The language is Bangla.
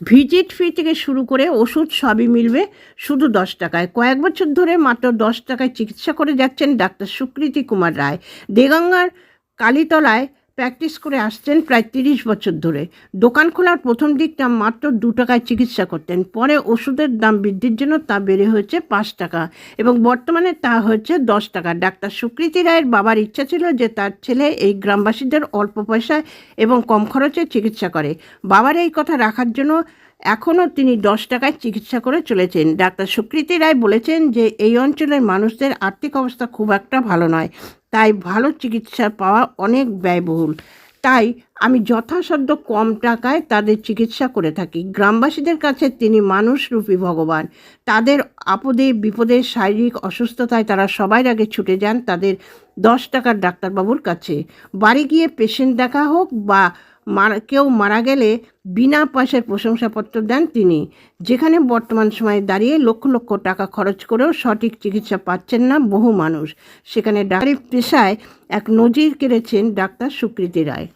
ভিজিট ফি থেকে শুরু করে ওষুধ সবই মিলবে, শুধু দশ টাকায়। কয়েক বছর ধরে মাত্র দশ টাকায় চিকিৎসা করে যাচ্ছেন ডাক্তার সুকৃতি কুমার রায়। দেগঙ্গার কালীতলায় প্র্যাকটিস করে আসছেন প্রায় তিরিশ বছর ধরে। দোকান খোলার প্রথম দিকটা মাত্র দু টাকায় চিকিৎসা করতেন। পরে ওষুধের দাম বৃদ্ধির জন্য তা বেড়ে হয়েছে পাঁচ টাকা এবং বর্তমানে তা হয়েছে দশ টাকা। ডাক্তার সুকৃতি রায়ের বাবার ইচ্ছা ছিল যে তার ছেলে এই গ্রামবাসীদের অল্প পয়সায় এবং কম খরচে চিকিৎসা করে। বাবার এই কথা রাখার জন্য এখনও তিনি দশ টাকায় চিকিৎসা করে চলেছেন। ডাক্তার সুকৃতি রায় বলেছেন যে, এই অঞ্চলের মানুষদের আর্থিক অবস্থা খুব একটা ভালো নয়। তাই ভালো চিকিৎসা পাওয়া অনেক ব্যয়বহুল। তাই আমি যথাসাধ্য কম টাকায় তাদের চিকিৎসা করে থাকি। গ্রামবাসীদের কাছে তিনি মানুষরূপী ভগবান। তাদের আপদে বিপদে শারীরিক অসুস্থতায় তারা সবার আগে ছুটে যান তাদের দশ টাকার ডাক্তারবাবুর কাছে। বাড়ি গিয়ে পেশেন্ট দেখা হোক বা মারা, কেউ মারা গেলে বিনা পয়সায় প্রশংসাপত্র দেন তিনি, যেখানে বর্তমান সময়ে দাঁড়িয়ে লক্ষ লক্ষ টাকা খরচ করেও সঠিক চিকিৎসা পাচ্ছেন না বহু মানুষ। সেখানে ডাক্তারি পেশায় এক নজির কেড়েছেন ডাক্তার সুকৃতি রায়।